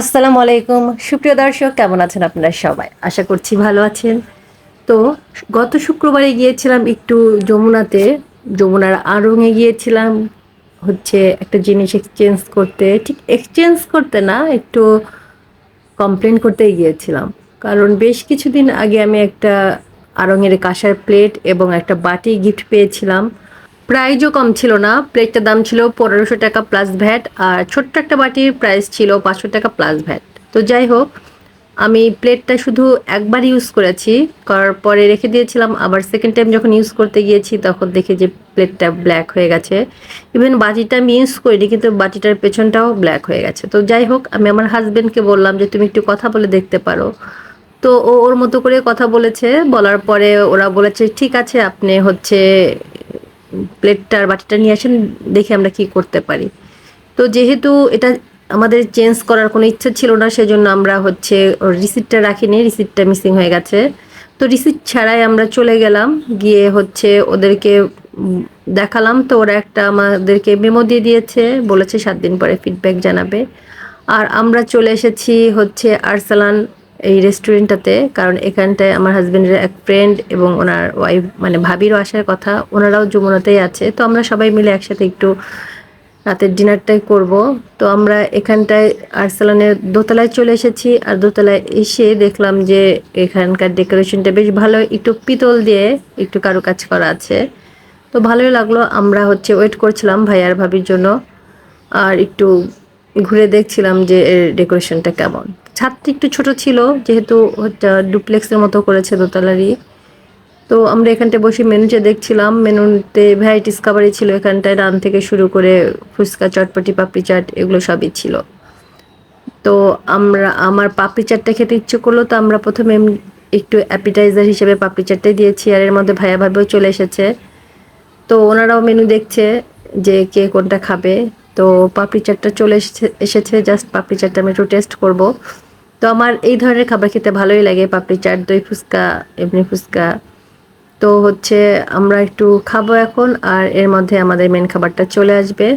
আসসালামু আলাইকুম। সুপ্রিয় দর্শক, কেমন আছেন আপনারা সবাই? আশা করছি ভালো আছেন। তো, গত শুক্রবারে গিয়েছিলাম একটু যমুনাতে। যমুনার আড়ংয়ে গিয়েছিলাম। হচ্ছে একটা জিনিস এক্সচেঞ্জ করতে। ঠিক এক্সচেঞ্জ করতে না, একটু কমপ্লেন করতে গিয়েছিলাম। কারণ বেশ কিছুদিন আগে আমি একটা আড়ংয়ের কাঁসার প্লেট এবং একটা বাটি গিফট পেয়েছিলাম। প্রাইজও কম ছিল না। প্লেটটার দাম ছিল পনেরোশো টাকা প্লাস ভ্যাট আর ছোট্ট একটা বাটির প্রাইস ছিল পাঁচশো টাকা প্লাস ভ্যাট তো যাই হোক, আমি প্লেটটা শুধু একবার ইউজ করেছি, করার পরে রেখে দিয়েছিলাম। আবার সেকেন্ড টাইম যখন ইউজ করতে গিয়েছি, তখন দেখি যে প্লেটটা ব্ল্যাক হয়ে গেছে। ইভেন বাটিটা আমি ইউজ করিনি, কিন্তু বাটিটার পেছনটাও ব্ল্যাক হয়ে গেছে। তো যাই হোক, আমি আমার হাজব্যান্ডকে বললাম যে, তুমি একটু কথা বলে দেখতে পারো। তো ও ওর মতো করে কথা বলেছে। বলার পরে ওরা বলেছে, ঠিক আছে, আপনি হচ্ছে প্লেটটা আর বাটিটা নিয়ে আসেন, দেখে আমরা কি করতে পারি। তো যেহেতু এটা আমাদের চেঞ্জ করার কোনো ইচ্ছা ছিল না, সেজন্য আমরা হচ্ছে রিসিপ্টটা রাখিনি রিসিপ্টটা মিসিং হয়ে গেছে। তো রিসিপ্ট ছাড়াই আমরা চলে গেলাম, গিয়ে হচ্ছে ওদেরকে দেখালাম। তো ওরা একটা আমাদেরকে মেমো দিয়ে দিয়েছে, বলেছে সাত দিন পরে ফিডব্যাক জানাবে। আর আমরা চলে এসেছি হচ্ছে আরসালান এই রেস্টুরেন্টটাতে কারণ এখানটায় আমার হাজব্যান্ডের এক ফ্রেন্ড এবং ওনার ওয়াইফ মানে ভাবিরও আসার কথা, ওনারাও যমুনাতেই আছে। তো আমরা সবাই মিলে একসাথে একটু রাতের ডিনারটাই করব। তো আমরা এখানটায় আরসালানের দোতলায় চলে এসেছি, আর দোতলায় এসে দেখলাম যে এখানকার ডেকোরেশনটা বেশ ভালো, একটু পিতল দিয়ে একটু কারুকাজ করা আছে। তো ভালোই লাগল, আমরা হচ্ছে ওয়েট করছিলাম ভাই আর ভাবির জন্য, আর একটু ঘুরে দেখছিলাম যে এর ডেকোরেশনটা কেমন। ছাদটা একটু ছোট ছিল, যেহেতু ডুপ্লেক্সের মতো করেছে দোতলারই। তো আমরা এখানটায় বসে মেনুতে দেখছিলাম, মেনুতে ভ্যারাইটিস খাবারই ছিল এখানটায়, রান থেকে শুরু করে ফুচকা, চটপটি, পাপড়ি চাট, এগুলো সবই ছিল। তো আমরা, আমার পাপড়ি চাটটা খেতে ইচ্ছে করল, তো আমরা প্রথমে একটু অ্যাপিটাইজার হিসেবে পাপড়ি চাটটাই দিয়েছি, আর এর মধ্যে ভাইয়া ভাবেও চলে এসেছে। তো ওনারাও মেনু দেখছে যে কে কোনটা খাবে। তো পাপড়ি চাটটা চলে এসেছে এসেছে জাস্ট পাপড়ি চাটটা আমি একটু টেস্ট করব। তো আমার এই ধরনের খাবার খেতে ভালোই লাগে, পাপড়ি চাট, দই ফুচকা, এমনি ফুচকা। তো হচ্ছে আমরা একটু খাব এখন, আর এর মধ্যে আমাদের মেন খাবারটা চলে আসবে।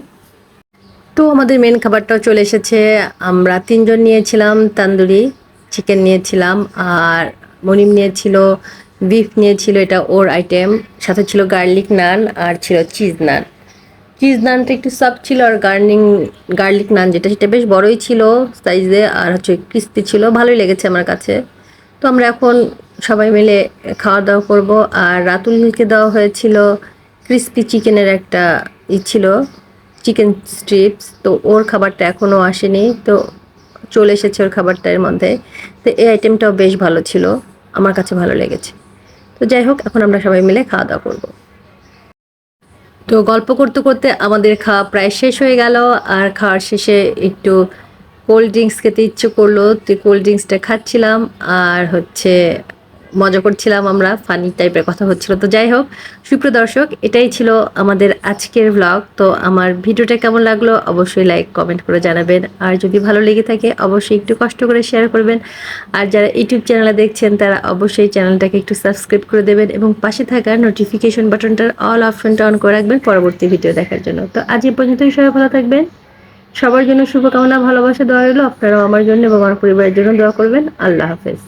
তো আমাদের মেন খাবারটাও চলে এসেছে। আমরা তিনজন নিয়েছিলাম তান্দুরি চিকেন নিয়েছিলাম, আর মনিম নিয়েছিল বিফ নিয়েছিল, এটা ওর আইটেম সাথে ছিল গার্লিক নান আর ছিল চিজ নান চিজ নানটা একটু সফট ছিল আর গার্নিং গার্লিক নান যেটা, সেটা বেশ বড়ই ছিল সাইজে আর হচ্ছে ক্রিস্পি ছিল। ভালোই লেগেছে আমার কাছে। তো আমরা এখন সবাই মিলে খাওয়া দাওয়া করব। আর রাতুল রাতুলকে দেওয়া হয়েছিল ক্রিস্পি চিকেনের একটা ই ছিল চিকেন স্ট্রিপস তো ওর খাবারটা এখনও আসেনি। তো চলে এসেছে ওর খাবারটার মধ্যে। তো এই আইটেমটাও বেশ ভালো ছিল। আমার কাছে ভালো লেগেছে। তো যাই হোক, এখন আমরা সবাই মিলে খাওয়া দাওয়া করব। তো গল্প করতে করতে আমাদের খাওয়া প্রায় শেষ হয়ে গেল, আর খাওয়ার শেষে একটু কোল্ড ড্রিঙ্কস খেতে ইচ্ছে করল। তো কোল্ড ড্রিঙ্কসটা খাচ্ছিলাম, আর হচ্ছে মজা করছিলাম আমরা, ফানি টাইপের কথা হচ্ছিল। তো যাই হোক, সুপ্রিয় দর্শক, এটাই ছিল আমাদের আজকের ব্লগ তো আমার ভিডিওটা কেমন লাগল অবশ্যই লাইক কমেন্ট করে জানাবেন। আর যদি ভালো লেগে থাকে, অবশ্যই একটু কষ্ট করে শেয়ার করবেন। আর যারা ইউটিউব চ্যানেলে দেখছেন, তারা অবশ্যই চ্যানেলটাকে একটু সাবস্ক্রাইব করে দেবেন এবং পাশে থাকা নোটিফিকেশন বাটনটার অল অপশনটা অন করে রাখবেন পরবর্তী ভিডিও দেখার জন্য। তো আজ এ পর্যন্তই, সবাই ভালো থাকবেন। সবার জন্য শুভকামনা, ভালোবাসা দেওয়া রইল। আপনারাও আমার জন্য এবং আমার পরিবারের জন্য দোয়া করবেন। আল্লাহ হাফেজ।